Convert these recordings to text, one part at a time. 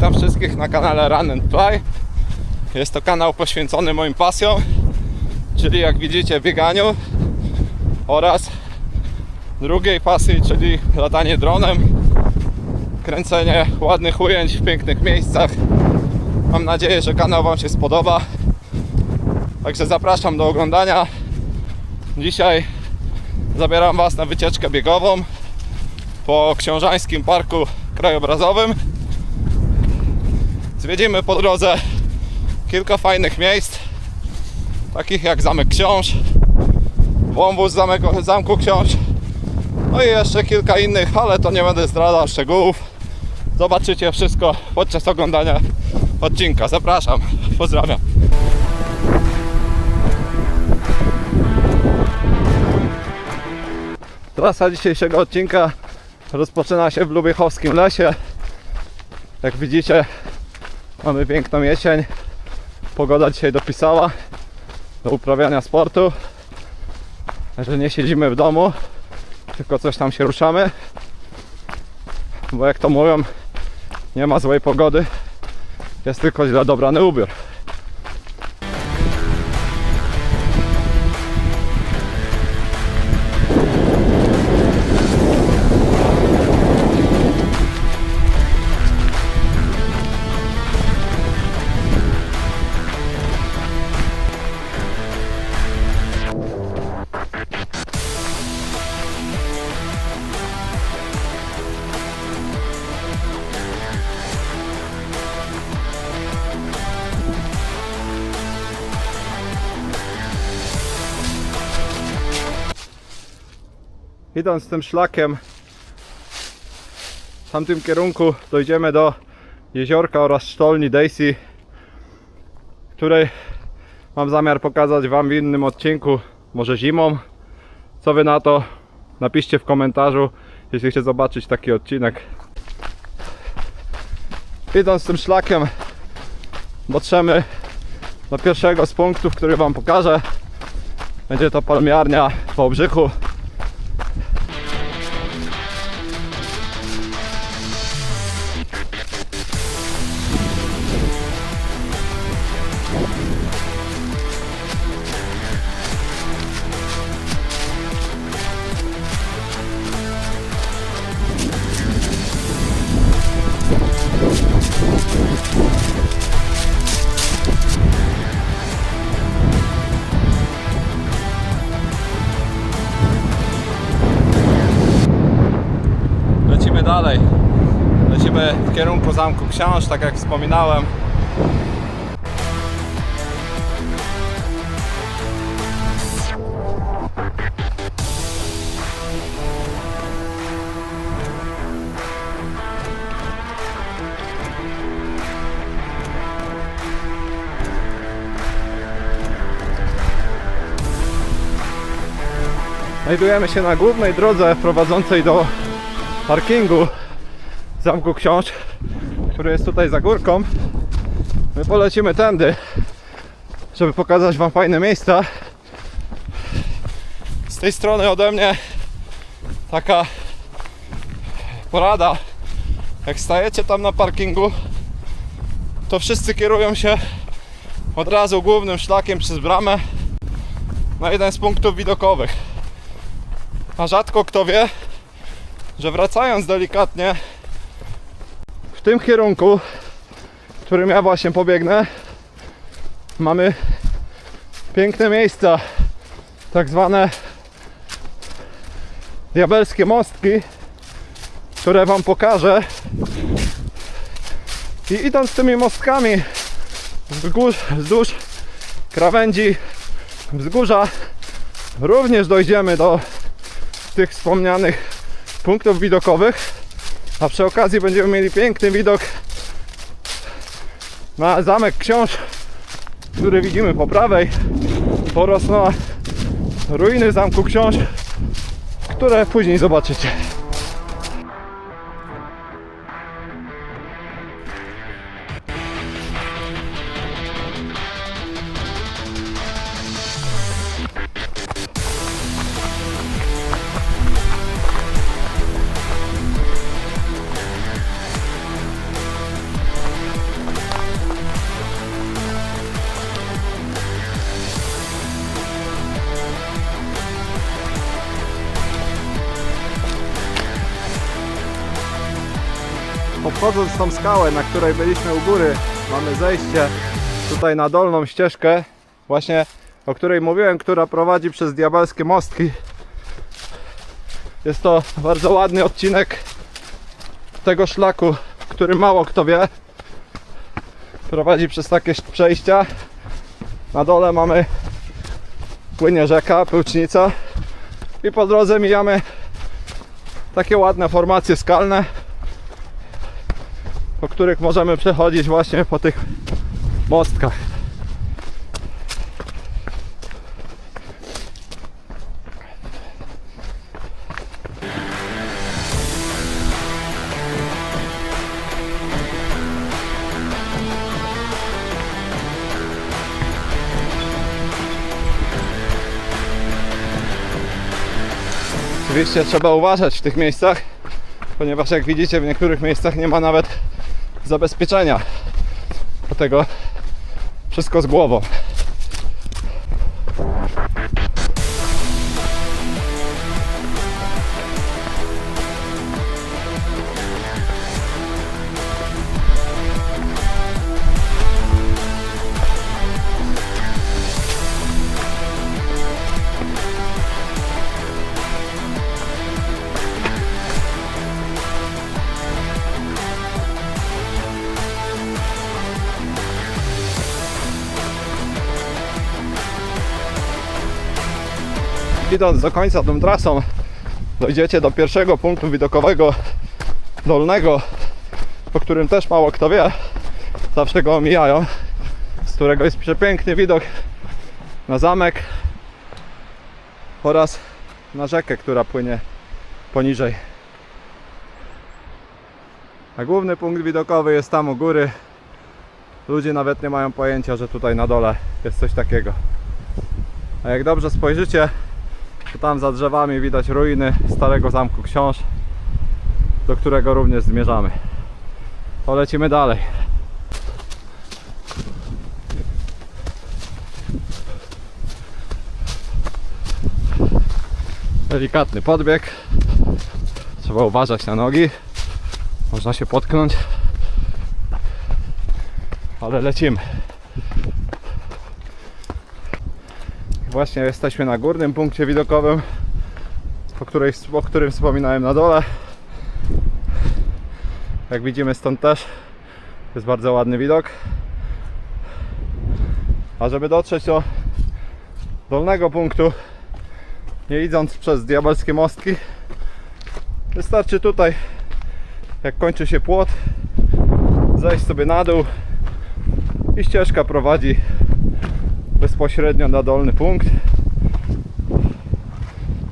Witam wszystkich na kanale Run and Fly. Jest to kanał poświęcony moim pasjom, czyli jak widzicie bieganiu oraz drugiej pasji, czyli latanie dronem, kręcenie ładnych ujęć w pięknych miejscach. Mam nadzieję, że kanał Wam się spodoba. Także zapraszam do oglądania. Dzisiaj zabieram Was na wycieczkę biegową po Książańskim Parku Krajobrazowym. Zwiedzimy po drodze kilka fajnych miejsc, takich jak Zamek Książ, wąwóz Zamek, Zamku Książ, no i jeszcze kilka innych, ale to nie będę zdradzał szczegółów. Zobaczycie wszystko podczas oglądania odcinka. Zapraszam, pozdrawiam. Trasa dzisiejszego odcinka rozpoczyna się w Lubiechowskim lesie. Jak widzicie, mamy piękną jesień. Pogoda dzisiaj dopisała do uprawiania sportu. Że nie siedzimy w domu, tylko coś tam się ruszamy. Bo jak to mówią, nie ma złej pogody, jest tylko źle dobrany ubiór. Idąc tym szlakiem w tamtym kierunku dojdziemy do jeziorka oraz sztolni Daisy, której mam zamiar pokazać Wam w innym odcinku, może zimą. Co Wy na to? Napiszcie w komentarzu, jeśli chcecie zobaczyć taki odcinek. Idąc tym szlakiem dotrzemy do pierwszego z punktów, który Wam pokażę. Będzie to palmiarnia w Wałbrzychu. Kierunku Zamku Książ, tak jak wspominałem. Znajdujemy się na głównej drodze prowadzącej do parkingu Zamku Książ, który jest tutaj za górką. My polecimy tędy, żeby pokazać Wam fajne miejsca. Z tej strony ode mnie taka porada. Jak stajecie tam na parkingu, to wszyscy kierują się od razu głównym szlakiem przez bramę na jeden z punktów widokowych. A rzadko kto wie, że wracając delikatnie w tym kierunku, którym ja właśnie pobiegnę, mamy piękne miejsca, tak zwane diabelskie mostki, które Wam pokażę. I idąc tymi mostkami wzdłuż, wzdłuż krawędzi wzgórza, również dojdziemy do tych wspomnianych punktów widokowych, a przy okazji będziemy mieli piękny widok na zamek książ, który widzimy po prawej na ruiny zamku książ, które później zobaczycie. Obchodząc tą skałę, na której byliśmy u góry, mamy zejście tutaj na dolną ścieżkę, właśnie o której mówiłem, która prowadzi przez diabelskie mostki. Jest to bardzo ładny odcinek tego szlaku, który mało kto wie. Prowadzi przez takie przejścia. Na dole mamy płynie rzeka, Pyłcznica i po drodze mijamy takie ładne formacje skalne, po których możemy przechodzić właśnie po tych mostkach. Oczywiście trzeba uważać w tych miejscach, ponieważ jak widzicie w niektórych miejscach nie ma nawet zabezpieczenia. Dlatego wszystko z głową. Idąc do końca tą trasą dojdziecie do pierwszego punktu widokowego dolnego, po którym też mało kto wie. Zawsze go omijają, z którego jest przepiękny widok na zamek oraz na rzekę, która płynie poniżej. A główny punkt widokowy jest tam u góry. Ludzie nawet nie mają pojęcia, że tutaj na dole jest coś takiego. A jak dobrze spojrzycie, tam za drzewami widać ruiny starego zamku książ, do którego również zmierzamy. Polecimy dalej. Delikatny podbieg. Trzeba uważać na nogi. Można się potknąć. Ale lecimy. Właśnie jesteśmy na górnym punkcie widokowym, po, której, o którym wspominałem na dole. Jak widzimy stąd też jest bardzo ładny widok. A żeby dotrzeć do dolnego punktu, nie idąc przez diabelskie mostki, wystarczy tutaj, jak kończy się płot, zejść sobie na dół i ścieżka prowadzi bezpośrednio na dolny punkt.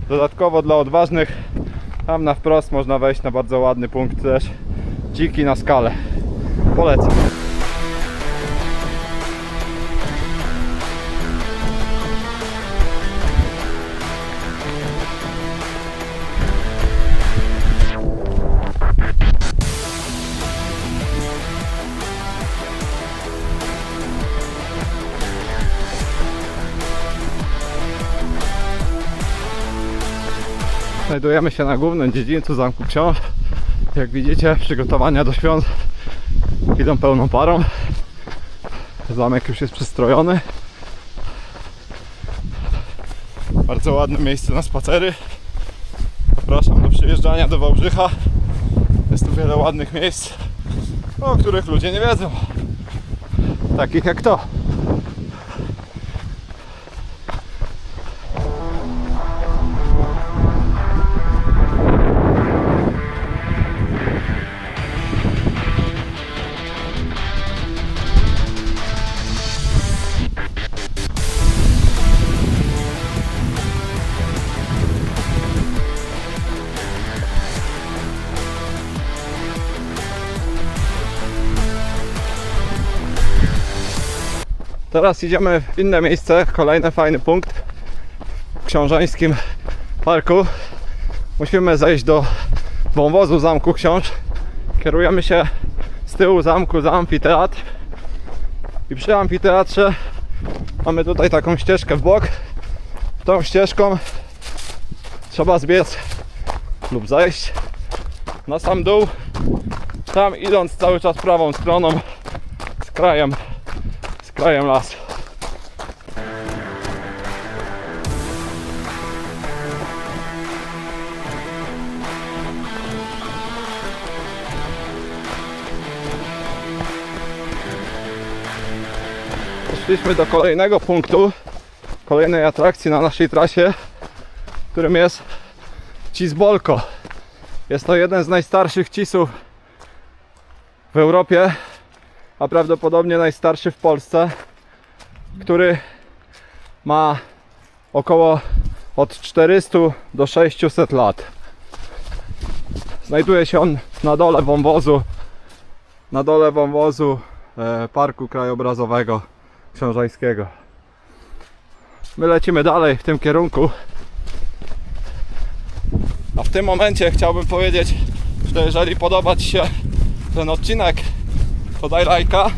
Dodatkowo dla odważnych tam na wprost można wejść na bardzo ładny punkt też dziki na skalę. Polecam. Znajdujemy się na głównym dziedzińcu Zamku Książ. Jak widzicie, przygotowania do świąt idą pełną parą. Zamek już jest przystrojony. Bardzo ładne miejsce na spacery. Zapraszam do przyjeżdżania do Wałbrzycha. Jest tu wiele ładnych miejsc, o których ludzie nie wiedzą. Takich jak to. Teraz idziemy w inne miejsce, kolejny fajny punkt w książeńskim parku. Musimy zejść do wąwozu Zamku Książ. Kierujemy się z tyłu zamku za amfiteatr. I przy amfiteatrze mamy tutaj taką ścieżkę w bok. Tą ścieżką trzeba zbiec lub zejść na sam dół Tam idąc cały czas prawą stroną z krajem, krajem lasu. Do kolejnego punktu, kolejnej atrakcji na naszej trasie, którym jest Cisbolko. Jest to jeden z najstarszych cisów w Europie, a prawdopodobnie najstarszy w Polsce, który ma około od 400 do 600 lat. Znajduje się on na dole wąwozu, na dole wąwozu e, Parku Krajobrazowego Książańskiego. My lecimy dalej w tym kierunku. A w tym momencie chciałbym powiedzieć, że jeżeli podoba Ci się ten odcinek, to daj lajka.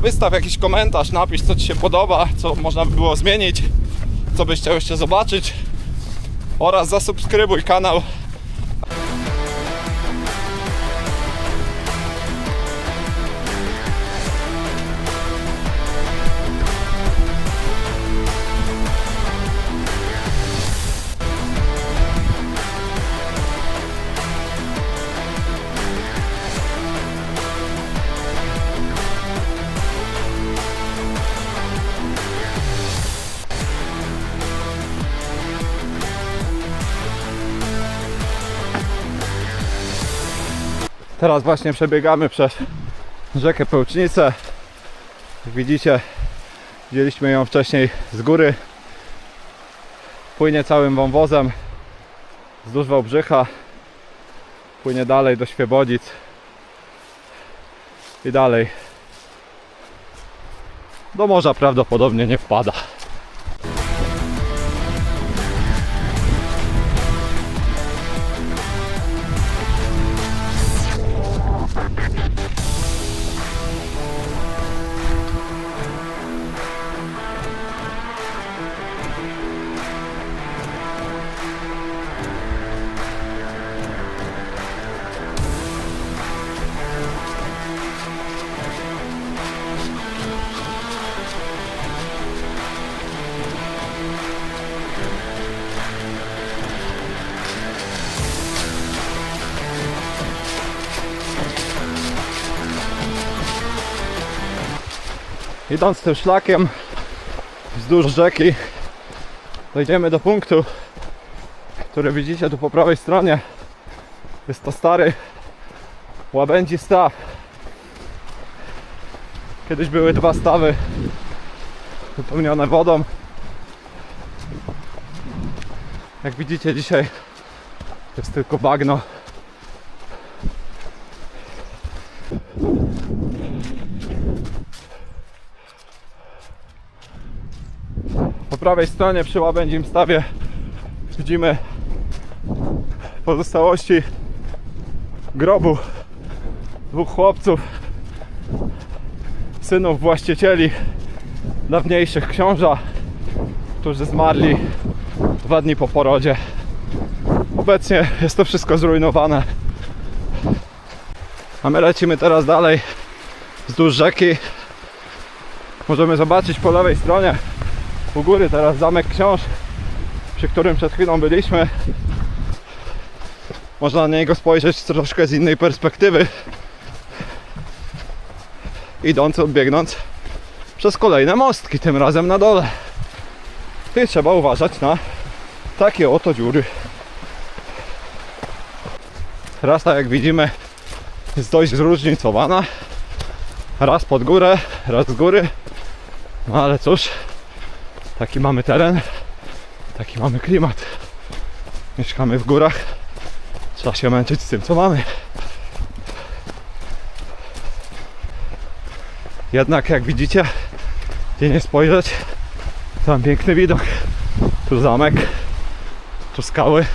Wystaw jakiś komentarz, napisz co Ci się podoba, co można by było zmienić, co byś chciał jeszcze zobaczyć. Oraz zasubskrybuj kanał. Teraz właśnie przebiegamy przez rzekę Pełcznicę. Jak widzicie, widzieliśmy ją wcześniej z góry. Płynie całym wąwozem wzdłuż Wałbrzycha. Płynie dalej do Świebodzic i dalej do morza prawdopodobnie nie wpada. Idąc tym szlakiem wzdłuż rzeki dojdziemy do punktu, który widzicie tu po prawej stronie. Jest to stary łabędzi staw. Kiedyś były dwa stawy wypełnione wodą. Jak widzicie dzisiaj jest tylko bagno. Prawej stronie przy łabędzim stawie widzimy pozostałości grobu dwóch chłopców, synów właścicieli dawniejszych książa, którzy zmarli dwa dni po porodzie. Obecnie jest to wszystko zrujnowane. A my lecimy teraz dalej wzdłuż rzeki. Możemy zobaczyć po lewej stronie u góry teraz zamek książ, przy którym przed chwilą byliśmy. Można na niego spojrzeć troszkę z innej perspektywy. Idąc, odbiegnąc przez kolejne mostki, tym razem na dole. I trzeba uważać na takie oto dziury. Trasa, jak widzimy, jest dość zróżnicowana. Raz pod górę, raz z góry. No ale cóż, taki mamy teren, taki mamy klimat. Mieszkamy w górach, trzeba się męczyć z tym, co mamy. Jednak, jak widzicie, gdzie nie spojrzeć, tam piękny widok. Tu zamek, tu skały,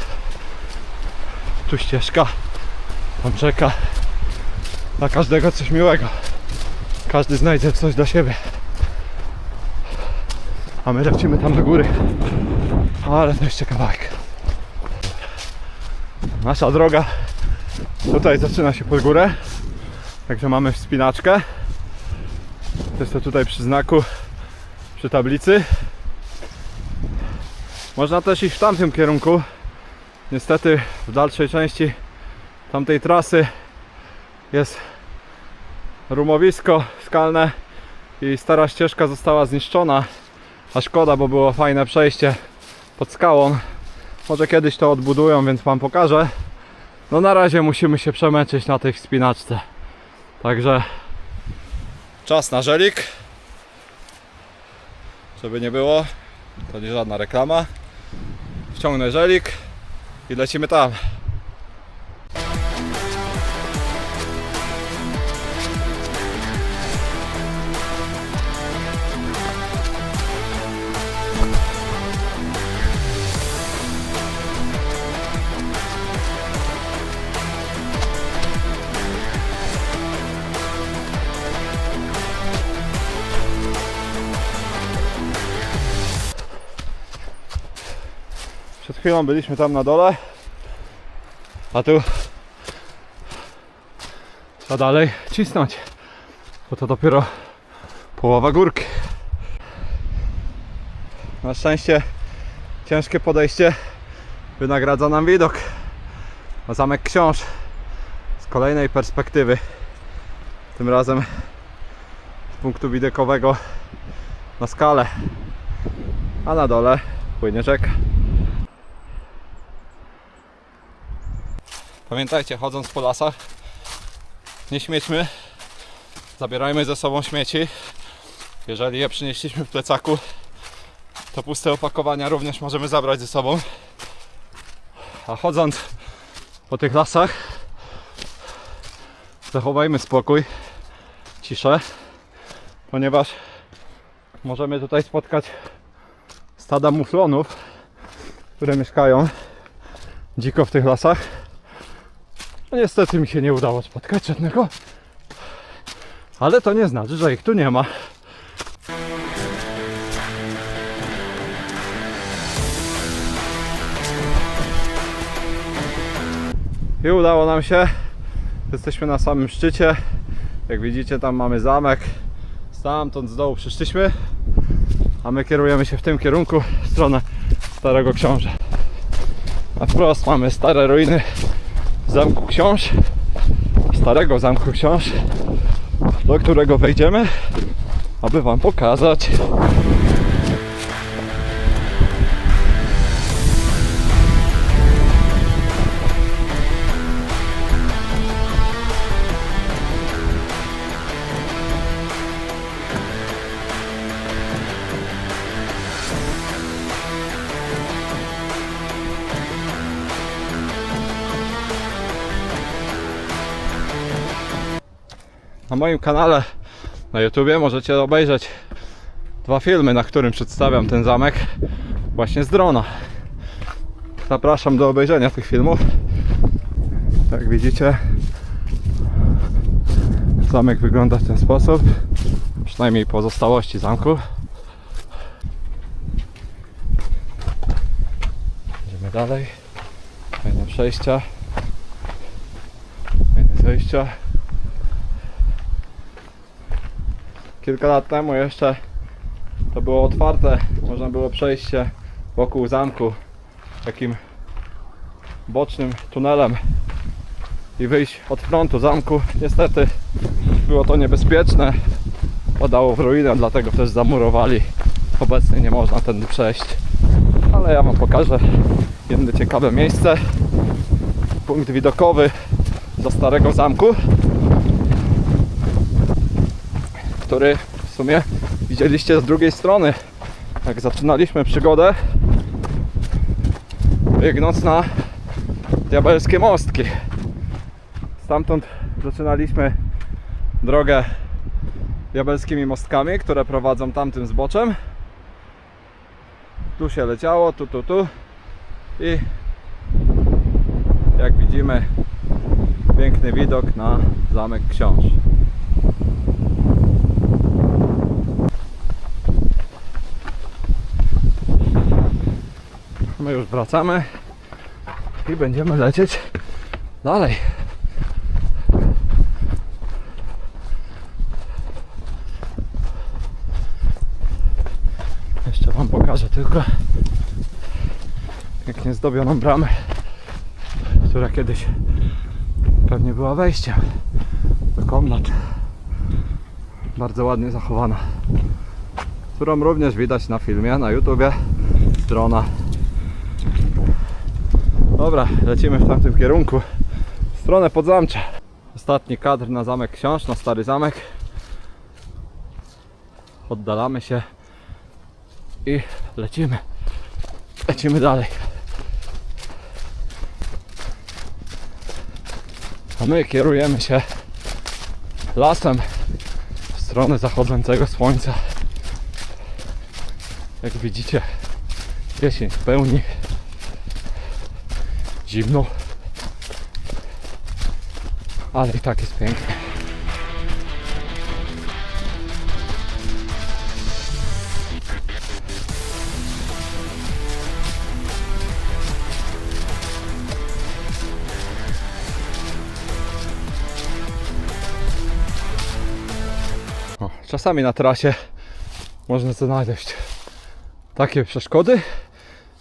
tu ścieżka, tam rzeka. Dla każdego coś miłego. Każdy znajdzie coś dla siebie. A my lecimy tam do góry. Ale to jeszcze kawałek. Nasza droga Tutaj zaczyna się pod górę. Także mamy wspinaczkę. To jest to tutaj przy znaku, przy tablicy. Można też iść w tamtym kierunku. Niestety w dalszej części tamtej trasy jest rumowisko skalne i stara ścieżka została zniszczona. A szkoda, bo było fajne przejście pod skałą. Może kiedyś to odbudują, więc Wam pokażę. No na razie musimy się przemęczyć na tej wspinaczce. Także czas na żelik. Żeby nie było, to nie żadna reklama. Wciągnę żelik i lecimy tam. Chwilą byliśmy tam na dole, a tu trzeba dalej cisnąć, bo to dopiero połowa górki. Na szczęście ciężkie podejście wynagradza nam widok na zamek książ z kolejnej perspektywy. Tym razem z punktu widokowego na skalę, a na dole płynie rzeka. Pamiętajcie, chodząc po lasach, nie śmiećmy, zabierajmy ze sobą śmieci. Jeżeli je przynieśliśmy w plecaku, to puste opakowania również możemy zabrać ze sobą. A chodząc po tych lasach, zachowajmy spokój, ciszę, ponieważ możemy tutaj spotkać stada muflonów, które mieszkają dziko w tych lasach. No niestety mi się nie udało spotkać żadnego. Ale to nie znaczy, że ich tu nie ma. I udało nam się. Jesteśmy na samym szczycie. Jak widzicie, tam mamy zamek. Stamtąd z dołu przyszliśmy. A my kierujemy się w tym kierunku, w stronę Starego Książa. A wprost mamy stare ruiny Zamku Książ, starego Zamku Książ, do którego wejdziemy, aby Wam pokazać. Moim kanale na YouTubie możecie obejrzeć dwa filmy, na którym przedstawiam ten zamek właśnie z drona. Zapraszam do obejrzenia tych filmów. Jak widzicie, zamek wygląda w ten sposób, przynajmniej pozostałości zamku. Idziemy dalej. Fajne przejścia, fajne zejścia. Kilka lat temu jeszcze to było otwarte, można było przejść się wokół zamku takim bocznym tunelem i wyjść od frontu zamku. Niestety było to niebezpieczne, padało w ruinę, dlatego też zamurowali. Obecnie nie można tędy przejść, ale ja Wam pokażę jedno ciekawe miejsce. Punkt widokowy do starego zamku. Który w sumie widzieliście z drugiej strony, jak zaczynaliśmy przygodę, biegnąc na diabelskie mostki. Stamtąd zaczynaliśmy drogę diabelskimi mostkami, które prowadzą tamtym zboczem. Tu się leciało, tu, tu, tu i jak widzimy piękny widok na zamek książ. My już wracamy i będziemy lecieć dalej. Jeszcze Wam pokażę tylko pięknie zdobioną bramę, która kiedyś pewnie była wejściem do komnat. Bardzo ładnie zachowana, którą również widać na filmie na YouTubie strona Dobra, lecimy w tamtym kierunku. W stronę Podzamcza. Ostatni kadr na Zamek Książ, na Stary Zamek. Oddalamy się i lecimy. Lecimy dalej. A my kierujemy się lasem w stronę zachodzącego słońca. Jak widzicie, jesień w pełni. Zimno. Ale i tak jest pięknie. Czasami na trasie można znaleźć takie przeszkody.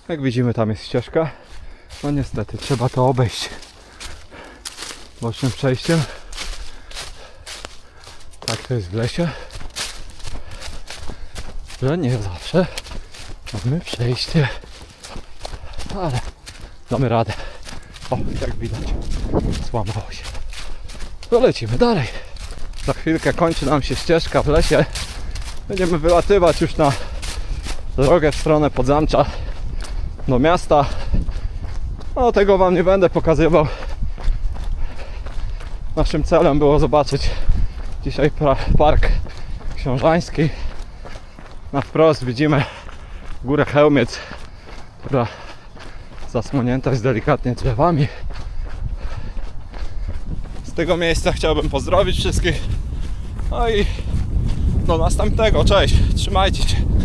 Jak widzimy, tam jest ścieżka. No niestety, trzeba to obejść bocznym przejściem. Tak to jest w lesie. Że nie zawsze mamy przejście. Ale damy radę. O, jak widać, złamało się. To lecimy dalej. Za chwilkę kończy nam się ścieżka w lesie. Będziemy wylatywać już na drogę w stronę Podzamcza do miasta. No tego Wam nie będę pokazywał. Naszym celem było zobaczyć dzisiaj Park Książański. Na wprost widzimy górę Chełmiec, która zasłonięta jest delikatnie drzewami. Z tego miejsca chciałbym pozdrowić wszystkich. No i do następnego. Cześć, trzymajcie się.